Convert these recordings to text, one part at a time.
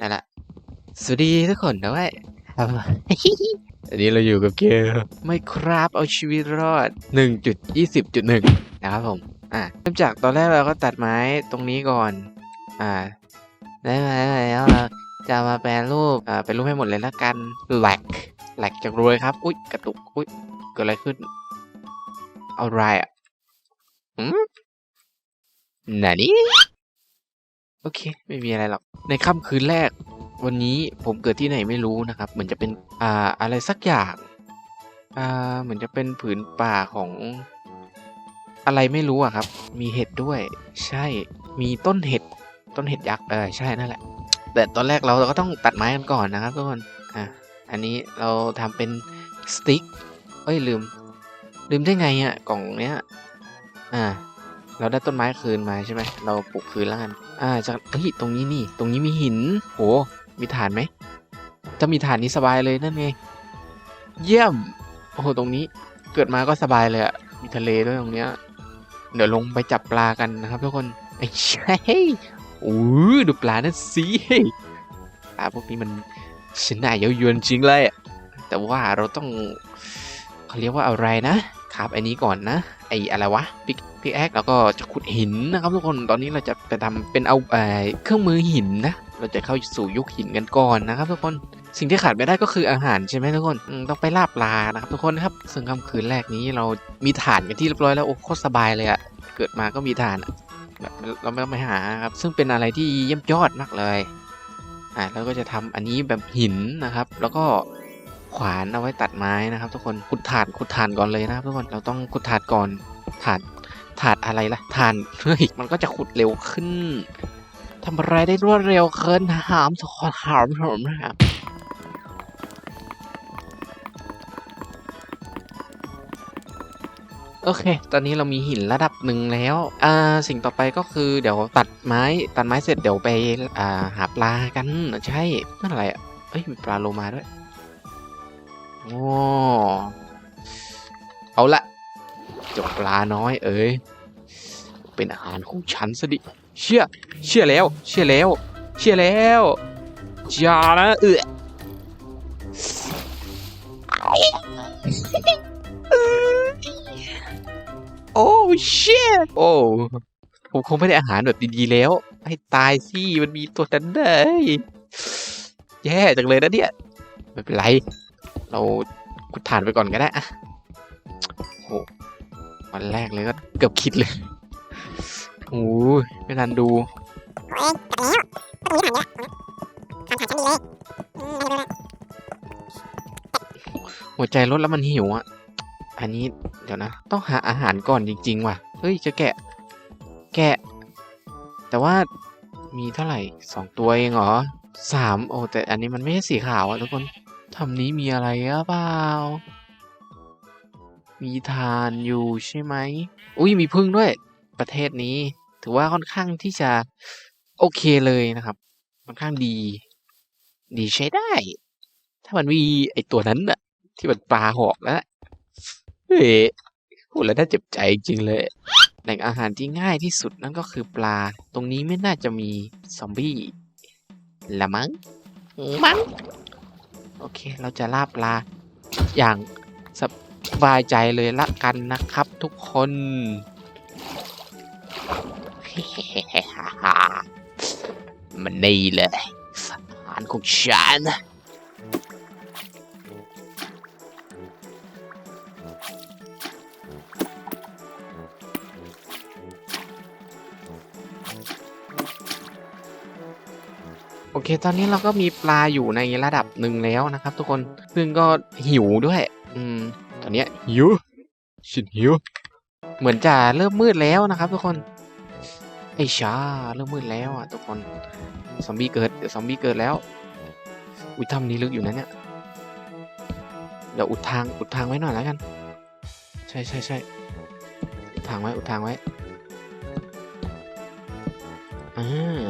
นั่นแหละ สวัสดีทุกคนด้วยครับอันนี้เราอยู่กับเกมไม่ครับเอาชีวิตรอด 1.20.1 นะครับผม อะเริ่มจากตอนแรกเราก็ตัดไม้ตรงนี้ก่อน อ่า ได้ไหมแล้วเราจะมาแปลรูป อ่า เป็นรูปให้หมดเลยละกันแหลกแหลกจากรวยครับ อุ๊ย กระตุก อุ๊ย เกิดอะไรขึ้น เอาไรอะอืมไหนนี่ โอเค ไม่มีอะไรหรอก ในค่ำคืนแรก วันนี้ผมเกิดที่ไหนไม่รู้นะครับ เหมือนจะเป็นอ่าอะไรสักอย่าง อ่าเหมือนจะเป็นผืนป่าของ อะไรไม่รู้อะครับ มีเห็ดด้วย ใช่ มีต้นเห็ด ต้นเห็ดยักษ์เออใช่นั่นแหละ แต่ตอนแรกเราก็ต้องตัดไม้กันก่อนนะครับทุกคนอะอันนี้เราทำเป็นสติ๊กเอ้ยลืม ลืมได้ไงอะกล่องเนี้ย อ่า เราได้ต้นไม้คืนมาใช่ไหมเราปลูกคืนแล้วกัน อ่าจากเฮ้ยตรงนี้นี่ ตรงนี้มีหิน โห มีฐานไหมถ้ามีฐานนี้สบายเลยนั่นไง เยี่ยม โอ้โห ตรงนี้เกิดมาก็สบายเลยอะมีทะเลด้วยตรงเนี้ย เดี๋ยวลงไปจับปลากันนะครับทุกคนไอ้ใช่โอ้ยดูปลานั่นสิปลาพวกนี้มันชนะเย้ายวนจริงเลยอะแต่ว่าเราต้องเขาเรียกว่าอะไรนะครับไอ้นี้ก่อนนะ ไอ้อะไรวะพิก พิกแอคแล้วก็จะขุดหินนะครับทุกคนตอนนี้เราจะไปทำเป็นเอาเอเครื่องมือหินนะเราจะเข้าสู่ยุคหินกันก่อนนะครับ ทุกคนสิ่งที่ขาดไม่ได้ก็คืออาหารใช่ไหมทุกคนต้องไปล่าปลานะครับทุกคนครับซึ่งค่ำคืนแรกนี้เรามีฐานกันที่เรียบร้อยแล้วโอ้โคตรสบายเลยอะเกิดมาก็มีฐานแบบเราไม่ต้องไปหาครับซึ่งเป็นอะไรที่เยี่ยมยอดมากเลยอ่าแล้วก็จะทำอันนี้แบบหินนะครับ แล้วก็ขวานเอาไว้ตัดไม้นะครับ ทุกคนขุดถ่านขุดถ่านก่อนเลยนะครับทุกคนเราต้องขุดถ่านก่อนถ่าน ถานอะไรล่ะถ่านเฮ้ยมันก็จะขุดเร็วขึ้นทำอะไรได้รวดเร็วขึ้นหามสอหามหอมนะครับโอเค ตอนนี้เรามีหินระดับหนึ่งแล้ว อ่า สิ่งต่อไปก็คือเดี๋ยวตัดไม้ ตัดไม้เสร็จเดี๋ยวไป อ่า หาปลากัน ใช่นั่นอะไรอะเอ้ย มีปลาโลมาด้วย โอ้ เอาละ จบปลาน้อยเอ้ยเป็นอาหารของฉันซะดิ เชื่อ เชื่อแล้ว เชื่อแล้ว เชื่อแล้วอย่านะเออโอ้เชี่ยโอ้ ผมคงไม่ได้อาหารแบบดีๆแล้ว ให้ตายสิ มันมีตัวนั้นเลยแย่จังเลยนะเนี่ย ไม่เป็นไร เรากุดฐานไปก่อนก็ได้อะโอ้ วันแรกเลยก็เกือบคิดเลยโอ้ยไม่ทันดูโอ้ยกลับแล้วก็ตรงนี้ผ่านเยอะผ่านผ่านชั้นดีเลยอืมไม่รู้ละหัวใจลดแล้วมันหิวอะ อันนี้เดี๋ยวนะ ต้องหาอาหารก่อนจริง ๆ ว่ะ เฮ้ยเจะแกะ แกะ แต่ว่ามีเท่าไหร่สองตัวเองเหรอสามโอ้แต่อันนี้มันไม่ใช่สีขาวอะทุกคนทำนี้มีอะไรหรือเปล่า มีทานอยู่ใช่ไหม อุ้ยมีพึ่งด้วย ประเทศนี้ ถือว่าค่อนข้างที่จะ โอเคเลยนะครับ ค่อนข้างดี ดีใช้ได้ ถ้ามันมีไอตัวนั้นอะที่มันปลาหอกแล้วเฮ้ยพูดแล้วน่าเจ็บใจจริงเลย แหล่งอาหารที่ง่ายที่สุดนั่นก็คือปลา ตรงนี้ไม่น่าจะมีซอมบี้ละมั้งมั้งโอเค เราจะล่าปลาอย่างส บายใจเลยละกันนะครับทุกคน มันนี่เลยอาหารของฉันโอเค ตอนนี้เราก็มีปลาอยู่ในระดับหนึ่งแล้วนะครับ ทุกคน ซึ่งก็หิวด้วย อืม ตอนเนี้ยหิวฉันหิว เหมือนจะเริ่มมืดแล้วนะครับ ทุกคน ไอ้ชาเริ่มมืดแล้วอะทุกคน ซอมบี้เกิด เดี๋ยวซอมบี้เกิดแล้ว อุ้ยถ้ำนี้ลึกอยู่นะเนี่ย เดี๋ยวอุดทางอุดทางไว้หน่อยแล้วกัน ใช่ใช่ใช่อุดทางไว้อุดทางไว้อ่า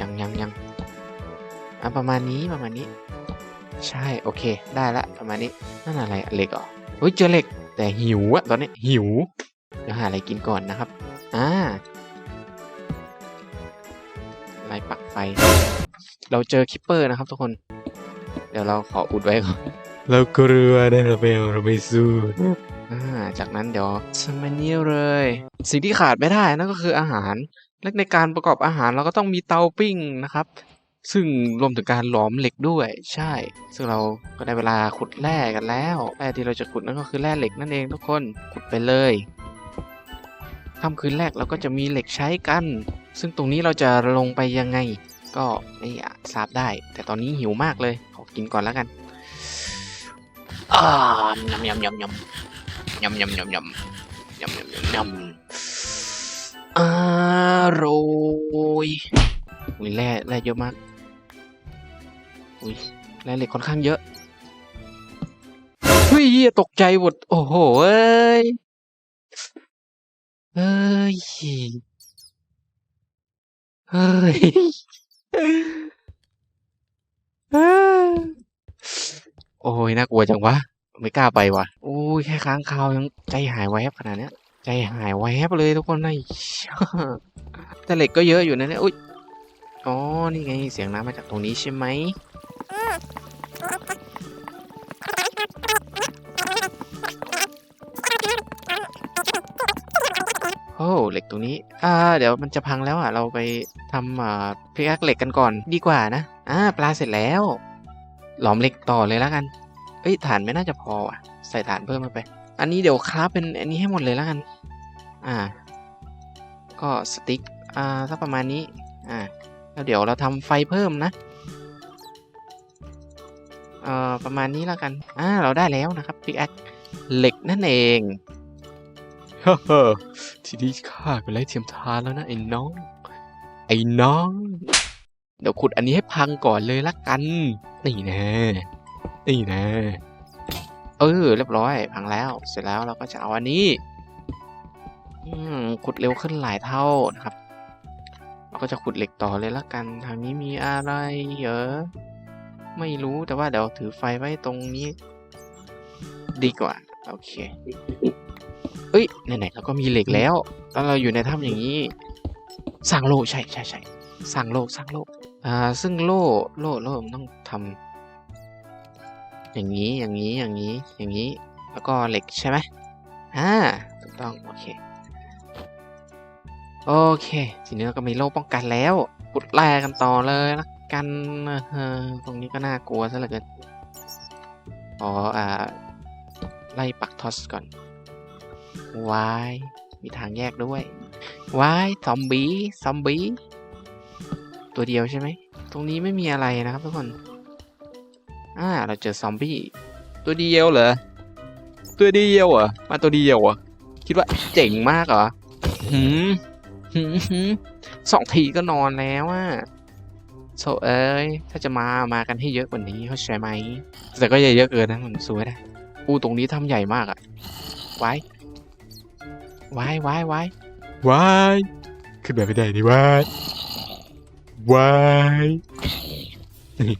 ยังยังยังอะประมาณนี้ประมาณนี้ ใช่โอเค ได้ละประมาณนี้นั่นอะไรอะเหล็กเหรอเฮ้ยเจอเหล็ก แต่หิวอะตอนนี้หิวเดี๋ยวหาอะไรกินก่อนนะครับอ่าอะไรปักไฟ เราเจอคิปเปอร์นะครับทุกคน เดี๋ยวเราขออุดไว้ก่อนเรากลัวได้เราไม่เราไม่สู้อ่าจากนั้นเดี๋ยวสมาเนียเลย สิ่งที่ขาดไม่ได้นั่นก็คืออาหารและในการประกอบอาหารเราก็ต้องมีเตาปิ้งนะครับ ซึ่งรวมถึงการหลอมเหล็กด้วยใช่ ซึ่งเราก็ได้เวลาขุดแร่กันแล้วแร่ที่เราจะขุดนั่นก็คือแร่เหล็กนั่นเองทุกคนขุดไปเลยค่ำคืนแรกเราก็จะมีเหล็กใช้กัน ซึ่งตรงนี้เราจะลงไปยังไง ก็ไม่อาจทราบได้ แต่ตอนนี้หิวมากเลยขอกินก่อนแล้วกันอ่ายำยำยำยำยำยำยำยำยำยำยำยำอร่อยอุ้ยแร่แร่เยอะมาก อุ้ยแร่เหล็กค่อนข้างเยอะเฮ้ยเยตกใจหมดโอ้โหเอ้ยเอ้ยเฮ้ยโอ้ยน่ากลัวจังวะไม่กล้าไปวะโอ้ยแค่ค้างคาวยังใจหายแวบขนาดเนี้ย ใจหายแวบเลยทุกคนนะแต่เหล็กก็เยอะอยู่นะเนี่ยอุ้ยอ๋อนี่ไงเสียงน้ำมาจากตรงนี้ใช่ไหม เหล็กตรงนี้ อ่า เดี๋ยวมันจะพังแล้วอะ เราไปทำอ่าพิกักเหล็กกันก่อนดีกว่านะ อ่า ปลาเสร็จแล้ว หลอมเหล็กต่อเลยแล้วกัน เอ้ยฐานไม่น่าจะพอว่ะ ใส่ฐานเพิ่มมาไป อันนี้เดี๋ยวคราฟเป็นอันนี้ให้หมดเลยแล้วกัน อ่า ก็สติ๊ก อ่าสักประมาณนี้ อ่า แล้วเดี๋ยวเราทำไฟเพิ่มนะเอ่อประมาณนี้แล้วกัน อ่า เราได้แล้วนะครับพิกแอคเหล็กนั่นเอง ทีนี้ข้าก็ไล่เทียมทานแล้วนะไอ้น้อง ไอ้น้อง เดี๋ยวขุดอันนี้ให้พังก่อนเลยละกัน นี่แน่นี่แน่เออ เรียบร้อย พังแล้ว เสร็จแล้วเราก็จะเอาอันนี้ขุดเร็วขึ้นหลายเท่านะครับ เราก็จะขุดเหล็กต่อเลยละกัน ทางนี้มีอะไรเหรอ ไม่รู้แต่ว่าเดี๋ยวถือไฟไว้ตรงนี้ ดีกว่า โอเค เอ้ยไหนๆเราก็มีเหล็กแล้วแล้วเราอยู่ในถ้ำอย่างนี้สร้างโลใช่ใช่ใช่สร้างโล่สร้างโล่อ่าซึ่งโล่โล่โล่มันต้องทำอย่างนี้อย่างนี้อย่างนี้อย่างนี้ แล้วก็เหล็กใช่ไหมอ่าถูกต้องโอเคโอเคทีนี้เราก็มีโล่ป้องกันแล้วขุดแร่กันต่อเลยละกันตรงนี้ก็น่ากลัวซะเหลือเกินอ๋ออ่าไล่ปักทอสก่อน วายมีทางแยกด้วยวายซอมบี้ซอมบี้ตัวเดียวใช่ไหมตรงนี้ไม่มีอะไรนะครับทุกคนอ่าเราเจอซอมบี้ตัวเดียวเหรอตัวเดียวเหรอมาตัวเดียวเหรอคิดว่าเจ๋งมากเหรอหืมหืมหืมสองทีก็นอนแล้วอะโซเอ้ยถ้าจะมามากันให้เยอะกว่านี้เข้าใจไหมแต่ก็อย่าเยอะเกินนะมันสวยนะอู้ตรงนี้ทำใหญ่มากอะไว้ วายวายวายวายขึ้นแบบไม่ได้นี่วายวายนี่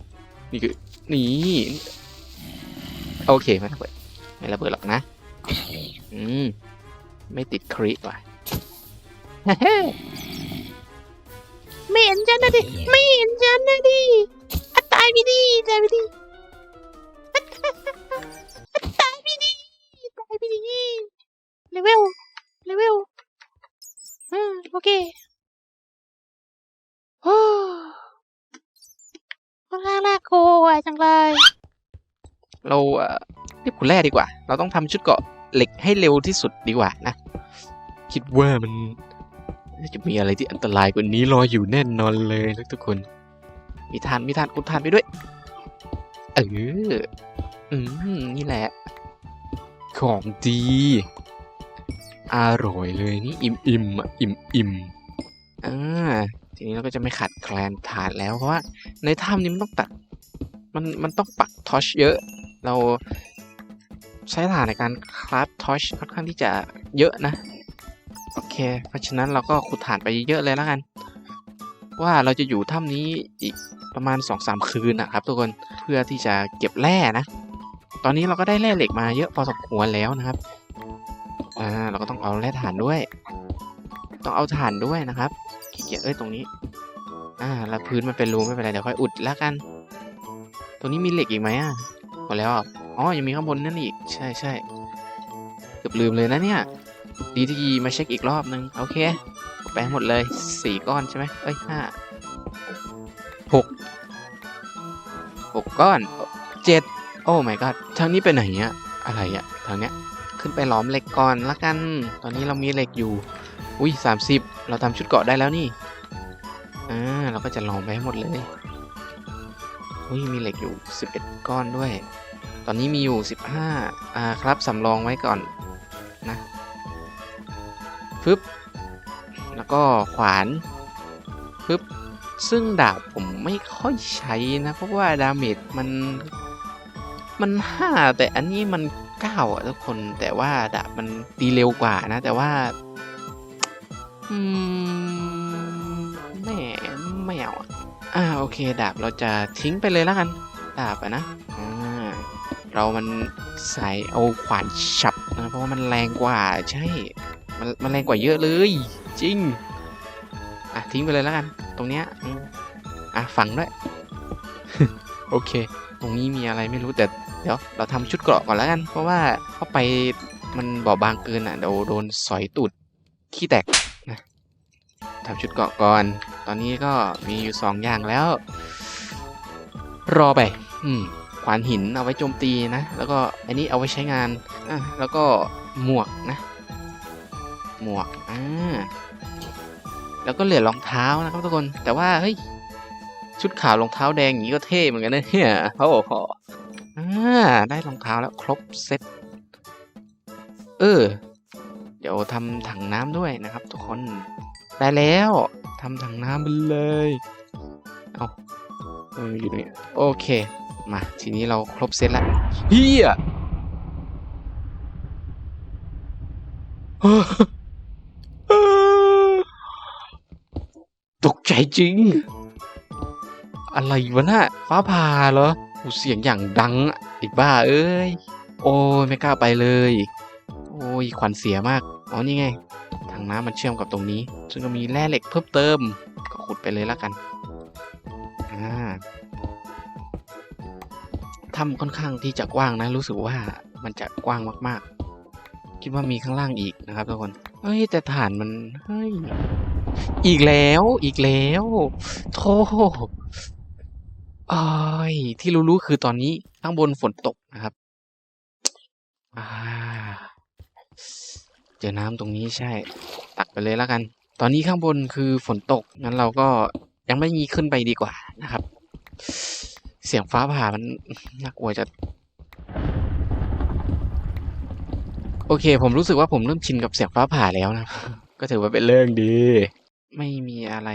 นี่คือนี่โอเคไม่ระเบิดไม่ระเบิดหรอกนะอืมไม่ติดคริว่ะไม่เห็นฉันนะดิไม่เห็นฉันนะดิอะตายไปดิตายไปดิอะตายไปดิตายไปดิเลเวล เลเวลอืมโอเคโอ้ค่อนข้างน่ากลัวจังเลย เราเอ่อรียกคุณแร่ดีกว่า เราต้องทำชุดเกาะเหล็กให้เร็วที่สุดดีกว่านะ คิดว่ามันจะมีอะไรที่อันตรายกว่านี้รออยู่แน่นอนเลยนะทุกคน มีทานมีทานคุณทานไปด้วย เออ อืม นี่แหละ ของดี อร่อยเลยนี่อิ่มอิ่มอะอิ่มอิ่มอ่าทีนี้เราก็จะไม่ขาดแคลนฐานแล้วเพราะว่าในถ้ำนี้มันต้องตัดมันมันต้องปักทอชเยอะ เราใช้ถานในการคราฟทอชค่อนข้างที่จะเยอะนะ โอเค เพราะฉะนั้นเราก็ขุดถานไปเยอะเลยแล้วกัน ว่าเราจะอยู่ถ้ำนี้อีกประมาณ2อสามคืนนะครับทุกคนเพื่อที่จะเก็บแร่นะ ตอนนี้เราก็ได้แร่เหล็กมาเยอะพอสมควรแล้วนะครับ ต้องเอาแร่ถ่านด้วย ต้องเอาถ่านด้วยนะครับขี้เกียจเอ้ยตรงนี้ อ่าแล้วพื้นมันเป็นรูไม่เป็นไรเดี๋ยวค่อยอุดแล้วกัน ตรงนี้มีเหล็กอีกไหมอะหมดแล้วอ๋อยังมีข้างบนนั่นอีก ใช่ใช่เกือบลืมเลยนะเนี่ยดีที่มาเช็คอีกรอบนึงโอเคไปให้หมดเลยสี่ก้อนใช่ไหมเอ้ยห้าหกหกก้อนเจ็ดโอ้ my god ทางนี้ไปไหนอะอะไรอะทางเนี้ย ขึ้นไปหลอมเหล็กก่อนละกัน ตอนนี้เรามีเหล็กอยู่ อุ้ยสามสิบเราทำชุดเกาะได้แล้วนี่ อ่า เราก็จะหลอมไปให้หมดเลย อุ้ย มีเหล็กอยู่ 11 ก้อนด้วย ตอนนี้มีอยู่ 15 อ่าครับสำรองไว้ก่อนนะฟึบ แล้วก็ขวานฟึบ ซึ่งดาบผมไม่ค่อยใช้นะ เพราะว่าดาเมจมัน มัน5แต่อันนี้มัน 9อะทุกคนแต่ว่าดาบมันตีเร็วกว่านะ แต่ว่า อืมแม่ไม่เอาอะอ่าโอเค ดาบเราจะทิ้งไปเลยแล้วกัน ดาบอะนะอ่าเรามันใส่เอาขวานฉับนะเพราะว่ามันแรงกว่าใช่ มันมันแรงกว่าเยอะเลย จริงอะทิ้งไปเลยแล้วกัน ตรงเนี้ยอะฝังด้วยโอเค ตรงนี้มีอะไรไม่รู้แต่ ดี๋ยวเราทำชุดเกราะก่อนแล้วกัน เพราะว่าเข้าไปมันบอบบางเกินอะเดี๋ยวโดนสอยตูดขี้แตกนะทำชุดเกราะก่อน ตอนนี้ก็มีอยู่สองอย่างแล้ว รอไป อืมขวานหินเอาไว้โจมตีนะ แล้วก็อันนี้เอาไว้ใช้งานอะแล้วก็หมวกนะ หมวกอ่าแล้วก็เหลือรองเท้านะครับทุกคนแต่ว่าเฮ้ยชุดขาวรองเท้าแดงอย่างนี้ก็เท่เหมือนกันนะเนี่ยโอ้โห ได้รองเท้าแล้วครบเซ็ตเออ เดี๋ยวทำถังน้ำด้วยนะครับ ทุกคน ได้แล้วทำถังน้ำไปเลย เอาเอออยู่นี้โอเค มา ทีนี้เราครบเซ็ตแล้วเฮียตกใจจริง อะไรวะน่ะฟ้าผ่าเหรอ เสียงอย่างดังอะไอีบ้าเอ้ย โอ้ยไม่กล้าไปเลย โอ้ยขวัญเสียมาก อ๋อนี่ไง ทางน้ำมันเชื่อมกับตรงนี้ ซึ่งก็มีแร่เหล็กเพิ่มเติม ก็ขุดไปเลยแล้วกัน อ่าถ้ำค่อนข้างที่จะกว้างนะ รู้สึกว่ามันจะกว้างมากๆ คิดว่ามีข้างล่างอีกนะครับทุกคน เฮ้ยแต่ฐานมัน เฮ้ย อีกแล้ว อีกแล้วโธ่ อ้ยที่รู้ๆคือตอนนี้ข้างบนฝนตกนะครับอาเจอน้ำตรงนี้ใช่ ตักไปเลยแล้วกัน ตอนนี้ข้างบนคือฝนตกงั้นเราก็ยังไม่มีขึ้นไปดีกว่านะครับ เสียงฟ้าผ่ามันน่ากลัวจะ โอเค ผมรู้สึกว่าผมเริ่มชินกับเสียงฟ้าผ่าแล้วนะก็ถือว่าเป็นเรื่องดี ไม่มีอะไร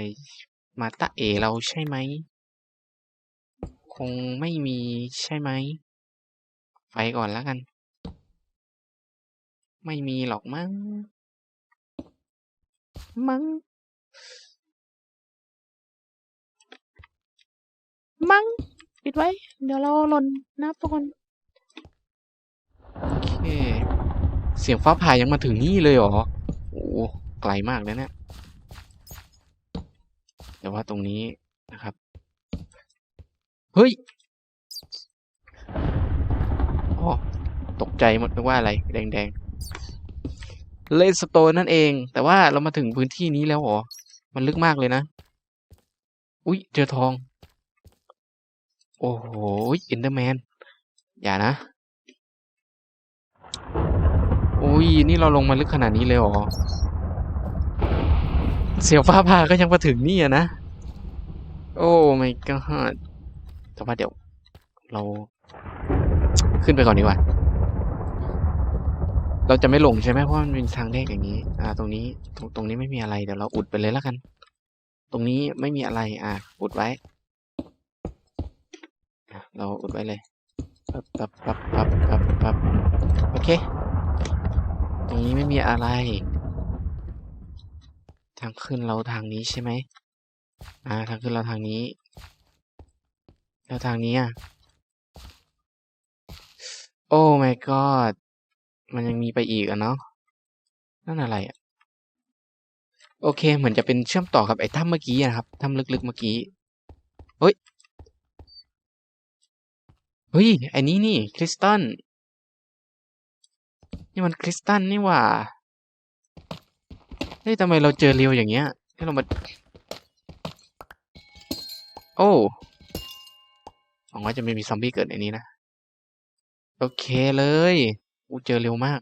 มาตะเอเราใช่ไหม คงไม่มีใช่ไหม ไปก่อนแล้วกัน ไม่มีหรอกมั้ง มั้ง มั้ง ปิดไว้ เดี๋ยวเราหล่นนะทุกคน โอเค เสียงฟ้าผ่ายังมาถึงนี่เลยเหรอ โอ้ไกลมากเลยเนะี่ยแต่ว่าตรงนี้นะครับ เฮ้ยอ๋อตกใจหมดนึกว่าอะไร แดงๆเลนสโตนนั่นเอง แต่ว่าเรามาถึงพื้นที่นี้แล้วหรอ มันลึกมากเลยนะ อุ๊ยเจอทอง โอ้โหอินเดอร์แมน อย่านะ อุ้ย นี่เราลงมาลึกขนาดนี้เลยหรอ เสียวฟ้าผ่าก็ยังมาถึงนี่อะนะ โอ้ my god แต่ว่าเดี๋ยวเราขึ้นไปก่อนดีกว่า เราจะไม่หลงใช่ไหมเพราะมันเป็นทางแยกอย่างนี้ อ่า ตรงนี้ตรงตรงนี้ไม่มีอะไรเดี๋ยวเราอุดไปเลยแล้วกัน ตรงนี้ไม่มีอะไร อ่าอุดไว้ เราอุดไว้เลยปั๊บปั๊บปั๊บปั๊บปั๊บปั๊บโอเค ตรงนี้ไม่มีอะไร ทางขึ้นเราทางนี้ใช่ไหมอ่า ทางขึ้นเราทางนี้ วทางนี้อะ โอ้ my god มันยังมีไปอีกอะเนาะ นั่นอะไรอะ โอเค เหมือนจะเป็นเชื่อมต่อกับไอ้ถ้ำเมื่อกี้นะครับ ถ้ำลึกๆเมื่อกี้ เฮ้ย เฮ้ย ไอ้นี้นี่ คริสตัล นี่มันคริสตัลนี่หว่า เฮ้ยทำไมเราเจอเรียวอย่างเงี้ย ให้เรามา โอ้ หวังว่าจะไม่มีซอมบี้เกิดในนี้นะ โอเคเลยอูเจอเร็วมาก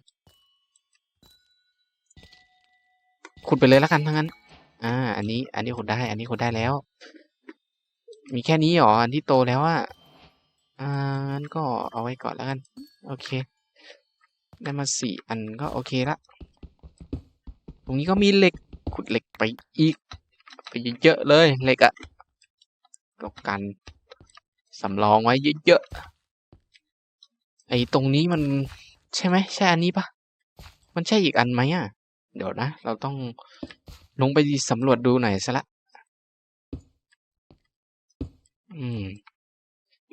ขุดไปเลยแล้วกันทั้งนั้น อ่า อันนี้ อันนี้ขุดได้ อันนี้ขุดได้แล้ว มีแค่นี้หรอ อันที่โตแล้วอะอ่างั้นก็เอาไว้ก่อนแล้วกัน โอเค ได้มาสี่อันก็โอเคละ ตรงนี้ก็มีเหล็ก ขุดเหล็กไปอีก ไปเยอะๆเลยเหล็กอะก็กัน สำรองไว้เยอะๆ ไอ้ตรงนี้มันใช่ไหมใช่อันนี้ปะมันใช่อีกอันไหมอะ เดี๋ยวนะ เราต้องลงไปสำรวจดูหน่อยซะละ อืม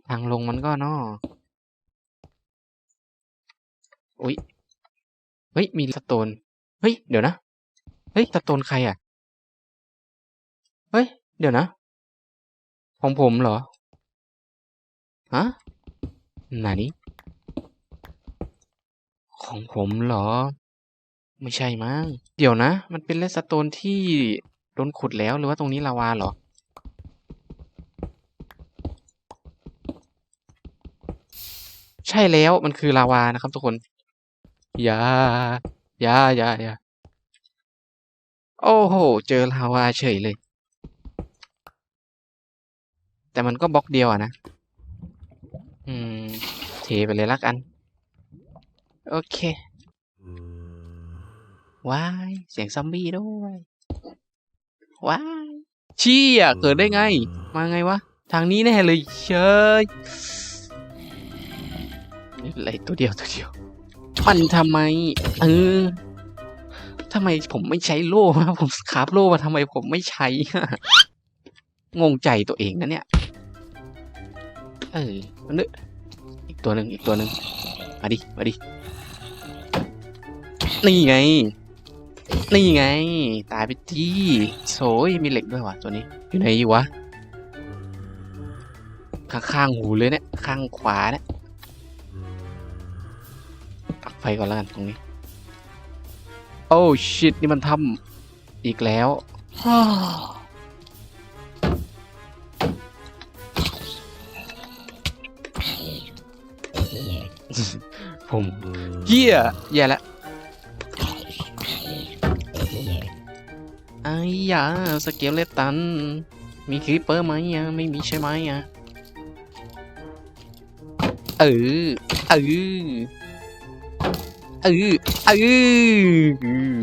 ทางลงมันก็นออุ๊ยเฮ้ย มีสโตน เฮ้ย เดี๋ยวนะ เฮ้ย สโตนใครอะ เฮ้ย เดี๋ยวนะ ของผมเหรอ ฮะไหนของผมเหรอ ไม่ใช่มั้ง เดี๋ยวนะ มันเป็นเลสโตนที่โดนขุดแล้วหรือว่าตรงนี้ลาวาเหรอ ใช่แล้วมันคือลาวานะครับทุกคน อย่า อย่าอย่าอย่าโอ้โห เจอลาวาเฉยเลย แต่มันก็บล็อกเดียวอะนะ อืมเทไปเลยละกัน โอเคว้ายเสียงซอมบี้ด้วยว้ายเชี่ยเกิดได้ไง มาไงวะ ทางนี้แน่เลยเชยนี่อะไรตัวเดียวตัวเดียว มันทำไม เออทำไมผมไม่ใช้โล่วะผมคาบโล่มาทำไมผมไม่ใช้งงใจตัวเองนะเนี่ย เออ มันนึกอีกตัวหนึ่งอีกตัวหนึ่งมาดิมาดินี่ไง นี่ไง ตายไปทีโซยมีเหล็กด้วยวะตัวนี้ อยู่ไหนวะ ข้างๆหูเลยเนี่ยข้างขวาเนี่ยปักไฟก่อนแล้วกันตรงนี้ โอ้ชิตนี่มันทำอีกแล้ว ผมเหี้ยแย่แล้วไอ้ยาสเกลเลตัน มีคลิปเปอร์ไหมอะไม่มีใช่ไหมอะเออเออเออเออ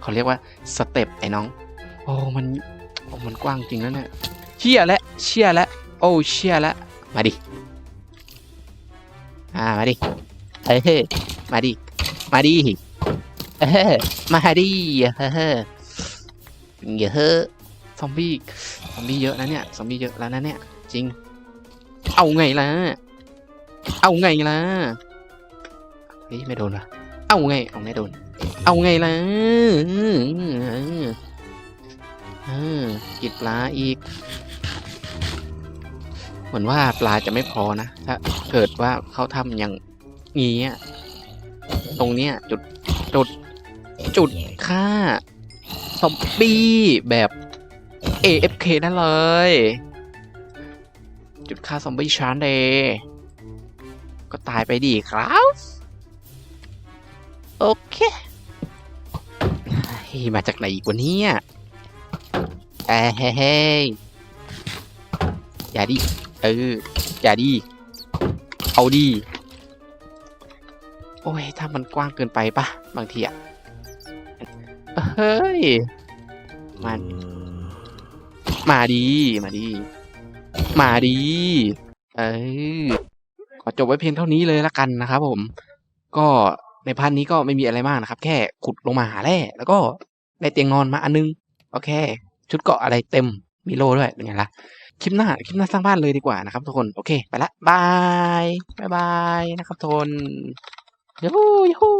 เขาเรียกว่าสเต็ปไอ้น้อง โอ้มันโอ้มันกว้างจริงแล้วเนี่ยเชี่ยแล้วเชี่ยแล้วโอ้เชี่ยแล้วมาดิ อ่ามาดิเฮ้ยมาดิมาดิเออมาดิเฮ้อเยอะซอมบี้ซอมบี้เยอะนะเนี่ยซอมบี้เยอะแล้วนะเนี่ยจริง เอาไงล่ะเอาไงล่ะเฮ้ยไม่โดนว่ะเอาไงเอาไม่โดน เอาไงล่ะเออกินปลาอีก มือนว่าปลาจะไม่พอนะ ถ้าเกิดว่าเขาทำอย่างงี้ตรงเนี้ยจุดจุดจุดฆ่าซอมบี้แบบ AFK นั่นเลย จุดฆ่าซอมบี้ชานเดก็ตายไปดีครับ โอเคมาจากไหนอีกวะเนี่ยเอ้เฮ้เฮ้ยอย่าดิ เอออย่าดิเอาดี โอ้ย ถ้ามันกว้างเกินไปปะบางทีอะเฮ้ยมามาดี มาดี มาดี เออขอจบไว้เพียงเท่านี้เลยละกันนะครับผม ก็ในพันนี้ก็ไม่มีอะไรมากนะครับ แค่ขุดลงมาหาแร่แล้วก็ได้เตียงนอนมาอันนึง โอเค ชุดเกาะอะไรเต็ม มีโล่ด้วยเป็นไงล่ะ คลิปหน้าคลิปหน้าสร้างบ้านเลยดีกว่านะครับทุกคนโอเค ไปละบายบายบายนะครับทุกคนยูฮูยูฮู